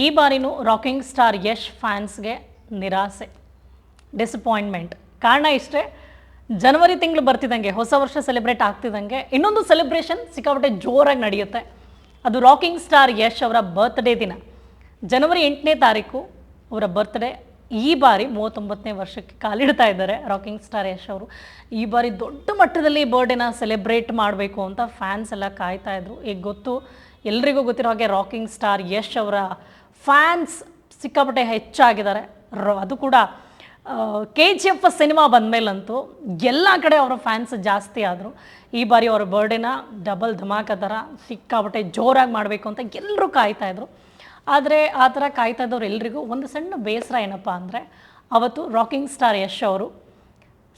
ಈ ಬಾರಿನೂ rocking star Yash ಫ್ಯಾನ್ಸ್ಗೆ ನಿರಾಸೆ, ಡಿಸಪಾಯಿಂಟ್ಮೆಂಟ್. ಕಾರಣ ಇಷ್ಟೇ, ಜನವರಿ ತಿಂಗಳು ಬರ್ತಿದ್ದಂಗೆ ಹೊಸ ವರ್ಷ ಸೆಲೆಬ್ರೇಟ್ ಆಗ್ತಿದ್ದಂಗೆ ಇನ್ನೊಂದು ಸೆಲೆಬ್ರೇಷನ್ ಸಿಕ್ಕಾಪಟ್ಟೆ ಜೋರಾಗಿ ನಡೆಯುತ್ತೆ. ಅದು ರಾಕಿಂಗ್ ಸ್ಟಾರ್ ಯಶ್ ಅವರ ಬರ್ತ್ಡೇ ದಿನ. ಜನವರಿ ಎಂಟನೇ ತಾರೀಕು ಅವರ ಬರ್ತ್ಡೇ. ಈ ಬಾರಿ ಮೂವತ್ತೊಂಬತ್ತನೇ ವರ್ಷಕ್ಕೆ ಕಾಲಿಡ್ತಾ ಇದ್ದಾರೆ ರಾಕಿಂಗ್ ಸ್ಟಾರ್ ಯಶ್ ಅವರು. ಈ ಬಾರಿ ದೊಡ್ಡ ಮಟ್ಟದಲ್ಲಿ ಬರ್ಡೇನ ಸೆಲೆಬ್ರೇಟ್ ಮಾಡಬೇಕು ಅಂತ ಫ್ಯಾನ್ಸ್ ಎಲ್ಲ ಕಾಯ್ತಾ ಇದ್ರು. ಈಗ ಗೊತ್ತು ಎಲ್ರಿಗೂ ಗೊತ್ತಿರೋ ಹಾಗೆ ರಾಕಿಂಗ್ ಸ್ಟಾರ್ ಯಶ್ ಅವರ ಫ್ಯಾನ್ಸ್ ಸಿಕ್ಕಾಪಟ್ಟೆ ಹೆಚ್ಚಾಗಿದ್ದಾರೆ. ಅದು ಕೂಡ ಕೆ ಜಿ ಎಫ್ ಸಿನಿಮಾ ಬಂದಮೇಲಂತೂ ಎಲ್ಲ ಕಡೆ ಅವರ ಫ್ಯಾನ್ಸ್ ಜಾಸ್ತಿ ಆದರು. ಈ ಬಾರಿ ಅವರ ಬರ್ಡೇನ ಡಬಲ್ ಧಮಾಕ ಥರ ಸಿಕ್ಕಾಪಟ್ಟೆ ಜೋರಾಗಿ ಮಾಡಬೇಕು ಅಂತ ಎಲ್ಲರೂ ಕಾಯ್ತಾ ಇದ್ರು. ಆದರೆ ಆ ಥರ ಕಾಯ್ತಾ ಇದ್ದವ್ರು ಎಲ್ರಿಗೂ ಒಂದು ಸಣ್ಣ ಬೇಸರ ಏನಪ್ಪ ಅಂದರೆ, ಅವತ್ತು ರಾಕಿಂಗ್ ಸ್ಟಾರ್ ಯಶ್ ಅವರು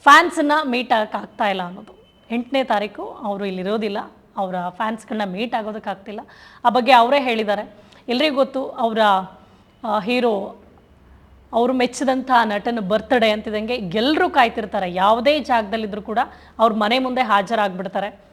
ಫ್ಯಾನ್ಸನ್ನು ಮೀಟ್ ಆಗೋಕ್ಕಾಗ್ತಾ ಇಲ್ಲ ಅನ್ನೋದು. ಎಂಟನೇ ತಾರೀಕು ಅವರು ಇಲ್ಲಿರೋದಿಲ್ಲ. ಅವರ ಫ್ಯಾನ್ಸ್ಗಳನ್ನ ಮೀಟ್ ಆಗೋದಕ್ಕಾಗ್ತಿಲ್ಲ ಆ ಬಗ್ಗೆ ಅವರೇ ಹೇಳಿದ್ದಾರೆ. ಎಲ್ರಿಗೂ ಗೊತ್ತು ಅವರ ಹೀರೋ ಅವರು ಮೆಚ್ಚಿದಂಥ ನಟನ ಬರ್ತ್ಡೇ ಅಂತಿದಂಗೆ ಎಲ್ಲರೂ ಕಾಯ್ತಿರ್ತಾರೆ. ಯಾವುದೇ ಜಾಗದಲ್ಲಿದ್ದರೂ ಕೂಡ ಅವ್ರ ಮನೆ ಮುಂದೆ ಹಾಜರಾಗ್ಬಿಡ್ತಾರೆ.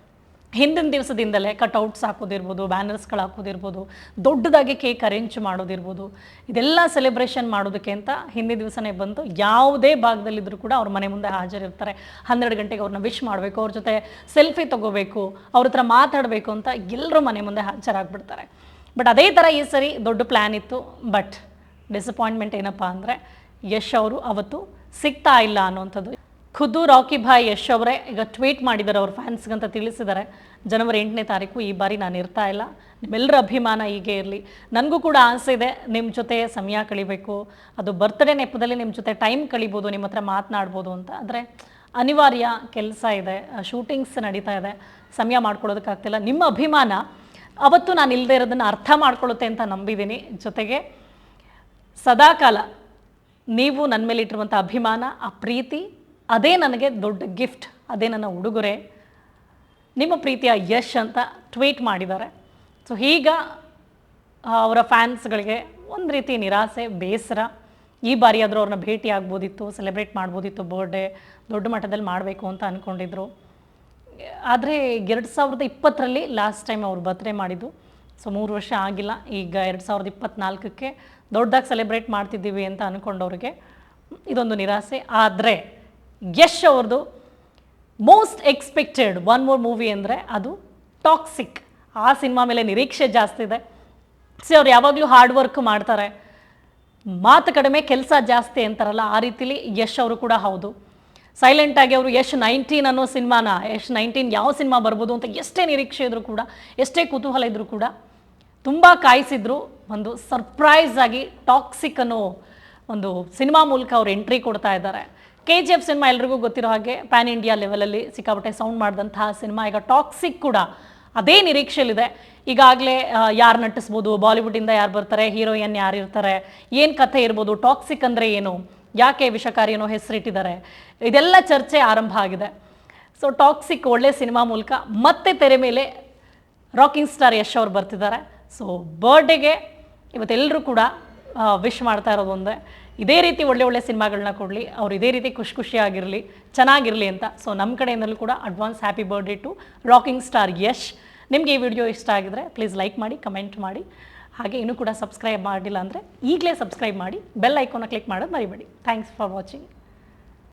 ಹಿಂದಿನ ದಿವಸದಿಂದಲೇ ಕಟ್ಔಟ್ಸ್ ಹಾಕೋದಿರ್ಬೋದು, ಬ್ಯಾನರ್ಸ್ಗಳು ಹಾಕೋದಿರ್ಬೋದು, ದೊಡ್ಡದಾಗಿ ಕೇಕ್ ಅರೇಂಜ್ ಮಾಡೋದಿರ್ಬೋದು, ಇದೆಲ್ಲ ಸೆಲೆಬ್ರೇಷನ್ ಮಾಡೋದಕ್ಕೆ ಅಂತ ಹಿಂದಿನ ದಿವಸನೇ ಬಂದು ಯಾವುದೇ ಭಾಗದಲ್ಲಿದ್ದರೂ ಕೂಡ ಅವ್ರ ಮನೆ ಮುಂದೆ ಹಾಜರಿರ್ತಾರೆ. ಹನ್ನೆರಡು ಗಂಟೆಗೆ ಅವ್ರನ್ನ ವಿಶ್ ಮಾಡಬೇಕು, ಅವ್ರ ಜೊತೆ ಸೆಲ್ಫಿ ತೊಗೋಬೇಕು, ಅವ್ರ ಹತ್ರ ಮಾತಾಡಬೇಕು ಅಂತ ಎಲ್ಲರೂ ಮನೆ ಮುಂದೆ ಹಾಜರಾಗ್ಬಿಡ್ತಾರೆ. ಬಟ್ ಅದೇ ಥರ ಈ ಸರಿ ದೊಡ್ಡ ಪ್ಲ್ಯಾನ್ ಇತ್ತು. ಬಟ್ ಡಿಸಪಾಯಿಂಟ್ಮೆಂಟ್ ಏನಪ್ಪ ಅಂದರೆ ಯಶ್ ಅವರು ಅವತ್ತು ಸಿಗ್ತಾ ಇಲ್ಲ ಅನ್ನುವಂಥದ್ದು ಖುದ್ದು ರಾಕಿ ಭಾಯ್ ಯಶ್ ಅವರೇ, ಈಗ ಟ್ವೀಟ್ ಮಾಡಿದ್ದಾರೆ, ಅವ್ರ ಫ್ಯಾನ್ಸ್ಗಂತ ತಿಳಿಸಿದ್ದಾರೆ. ಜನವರಿ ಎಂಟನೇ ತಾರೀಕು ಈ ಬಾರಿ ನಾನು ಇರ್ತಾ ಇಲ್ಲ. ನಿಮ್ಮೆಲ್ಲರ ಅಭಿಮಾನ ಹೀಗೆ ಇರಲಿ. ನನಗೂ ಕೂಡ ಆಸೆ ಇದೆ ನಿಮ್ಮ ಜೊತೆ ಸಮಯ ಕಳಿಬೇಕು. ಅದು ಬರ್ತ್ಡೇ ನೆಪದಲ್ಲಿ ನಿಮ್ಮ ಜೊತೆ ಟೈಮ್ ಕಳಿಬೋದು, ನಿಮ್ಮ ಹತ್ರ ಮಾತನಾಡ್ಬೋದು ಅಂತ. ಆದರೆ ಅನಿವಾರ್ಯ ಕೆಲಸ ಇದೆ ಶೂಟಿಂಗ್ಸ್ ನಡೀತಾ ಇದೆ. ಸಮಯ ಮಾಡ್ಕೊಳ್ಳೋದಕ್ಕಾಗ್ತಿಲ್ಲ ನಿಮ್ಮ ಅಭಿಮಾನ, ಅವತ್ತು ನಾನು ಇಲ್ಲದೆ ಇರೋದನ್ನು ಅರ್ಥ ಮಾಡ್ಕೊಳ್ಳುತ್ತೆ ಅಂತ ನಂಬಿದ್ದೀನಿ. ಜೊತೆಗೆ ಸದಾಕಾಲ ನೀವು ನನ್ನ ಮೇಲೆ ಇಟ್ಟಿರುವಂಥ ಅಭಿಮಾನ, ಆ ಪ್ರೀತಿ ಅದೇ ನನಗೆ ದೊಡ್ಡ ಗಿಫ್ಟ್ ಅದೇ ನನ್ನ ಉಡುಗೊರೆ, ನಿಮ್ಮ ಪ್ರೀತಿಯ ಯಶ್ ಅಂತ ಟ್ವೀಟ್ ಮಾಡಿದ್ದಾರೆ. ಸೊ ಈಗ ಅವರ ಫ್ಯಾನ್ಸ್ಗಳಿಗೆ ಒಂದು ರೀತಿ ನಿರಾಸೆ, ಬೇಸರ, ಈ ಬಾರಿ ಆದರೂ ಅವ್ರನ್ನ ಭೇಟಿ ಆಗ್ಬೋದಿತ್ತು ಸೆಲೆಬ್ರೇಟ್ ಮಾಡ್ಬೋದಿತ್ತು ಬರ್ಡೇ ದೊಡ್ಡ ಮಟ್ಟದಲ್ಲಿ ಮಾಡಬೇಕು ಅಂತ ಅಂದ್ಕೊಂಡಿದ್ರು ಆದರೆ ಎರಡು ಸಾವಿರದ ಇಪ್ಪತ್ತರಲ್ಲಿ ಲಾಸ್ಟ್ ಟೈಮ್ ಅವ್ರು ಬರ್ತ್ಡೇ ಮಾಡಿದ್ದು. ಸೊ ಮೂರು ವರ್ಷ ಆಗಿಲ್ಲ, ಈಗ ಎರಡು ಸಾವಿರದ ಇಪ್ಪತ್ನಾಲ್ಕಕ್ಕೆ ದೊಡ್ಡದಾಗಿ ಸೆಲೆಬ್ರೇಟ್ ಮಾಡ್ತಿದ್ದೀವಿ ಅಂತ ಅಂದ್ಕೊಂಡವ್ರಿಗೆ ಇದೊಂದು ನಿರಾಸೆ. ಆದರೆ ಯಶ್ ಅವ್ರದ್ದು most expected one more movie ಅಂದರೆ ಅದು ಟಾಕ್ಸಿಕ್ ಆ ಸಿನಿಮಾ ಮೇಲೆ ನಿರೀಕ್ಷೆ ಜಾಸ್ತಿ ಇದೆ. ಸೊ ಅವ್ರು ಯಾವಾಗಲೂ ಹಾರ್ಡ್ ವರ್ಕ್ ಮಾಡ್ತಾರೆ. ಮಾತು ಕಡಿಮೆ, ಕೆಲಸ ಜಾಸ್ತಿ ಅಂತಾರಲ್ಲ, ಆ ರೀತಿಲಿ ಯಶ್ ಅವರು ಕೂಡ ಹೌದು. ಸೈಲೆಂಟಾಗಿ ಅವರು ಯಶ್ ನೈನ್ಟೀನ್ ಅನ್ನೋ ಸಿನಿಮಾನ ಯಶ್ ನೈನ್ಟೀನ್ ಯಾವ ಸಿನಿಮಾ ಬರ್ಬೋದು ಅಂತ ಎಷ್ಟೇ ನಿರೀಕ್ಷೆ ಇದ್ದರೂ ಕೂಡ, ಎಷ್ಟೇ ಕುತೂಹಲ ಇದ್ದರೂ ಕೂಡ ತುಂಬ ಕಾಯಿಸಿದ್ರು. ಒಂದು ಸರ್ಪ್ರೈಸ್ ಆಗಿ ಟಾಕ್ಸಿಕ್ ಅನ್ನೋ ಒಂದು ಸಿನಿಮಾ ಮೂಲಕ ಅವ್ರು ಎಂಟ್ರಿ ಕೊಡ್ತಾ ಇದ್ದಾರೆ. ಕೆ ಜಿ ಎಫ್ ಸಿನಿಮಾ ಎಲ್ರಿಗೂ ಗೊತ್ತಿರೋ ಹಾಗೆ ಪ್ಯಾನ್ ಇಂಡಿಯಾ ಲೆವೆಲಲ್ಲಿ ಸಿಕ್ಕಾಪಟ್ಟೆ ಸೌಂಡ್ ಮಾಡಿದಂತಹ ಸಿನಿಮಾ, ಈಗ ಟಾಕ್ಸಿಕ್ ಕೂಡ ಅದೇ ನಿರೀಕ್ಷೆಯಲ್ಲಿದೆ. ಈಗಾಗಲೇ ಯಾರು ನಟಿಸ್ಬೋದು ಬಾಲಿವುಡ್ಡಿಂದ ಯಾರು ಬರ್ತಾರೆ, ಹೀರೋಯಿನ್ ಯಾರು ಇರ್ತಾರೆ, ಏನು ಕಥೆ ಇರ್ಬೋದು, ಟಾಕ್ಸಿಕ್ ಅಂದರೆ ಏನು, ಯಾಕೆ ವಿಷಕಾರಿ ಏನೋ ಹೆಸರಿಟ್ಟಿದ್ದಾರೆ, ಇದೆಲ್ಲ ಚರ್ಚೆ ಆರಂಭ ಆಗಿದೆ. ಸೊ ಟಾಕ್ಸಿಕ್ ಒಳ್ಳೆ ಸಿನಿಮಾ ಮೂಲಕ ಮತ್ತೆ ತೆರೆ ಮೇಲೆ ರಾಕಿಂಗ್ ಸ್ಟಾರ್ ಯಶ್ ಅವ್ರು ಬರ್ತಿದ್ದಾರೆ. ಸೊ ಬರ್ಡೇಗೆ ಇವತ್ತೆಲ್ಲರೂ ಕೂಡ ವಿಶ್ ಮಾಡ್ತಾ ಇರೋದು ಒಂದೇ. ಇದೇ ರೀತಿ ಒಳ್ಳೆ ಒಳ್ಳೆ ಸಿನಿಮಾಗಳನ್ನ ಕೊಡಲಿ, ಅವ್ರು ಇದೇ ರೀತಿ ಖುಷಿ ಖುಷಿಯಾಗಿರಲಿ, ಚೆನ್ನಾಗಿರಲಿ ಅಂತ. ಸೊ ನಮ್ಮ ಕಡೆಯಿಂದಲೂ ಕೂಡ advance happy birthday to rocking star Yash ನಿಮಗೆ ಈ ವಿಡಿಯೋ ಇಷ್ಟ ಆಗಿದ್ರೆ ಪ್ಲೀಸ್ ಲೈಕ್ ಮಾಡಿ ಕಮೆಂಟ್ ಮಾಡಿ. ಹಾಗೆ ಇನ್ನೂ ಕೂಡ ಸಬ್ಸ್ಕ್ರೈಬ್ ಮಾಡಿಲ್ಲ ಅಂದರೆ ಈಗಲೇ ಸಬ್ಸ್ಕ್ರೈಬ್ ಮಾಡಿ ಬೆಲ್ ಐಕಾನ ಕ್ಲಿಕ್ ಮಾಡೋದು ಮರಿಬೇಡಿ. Thanks for watching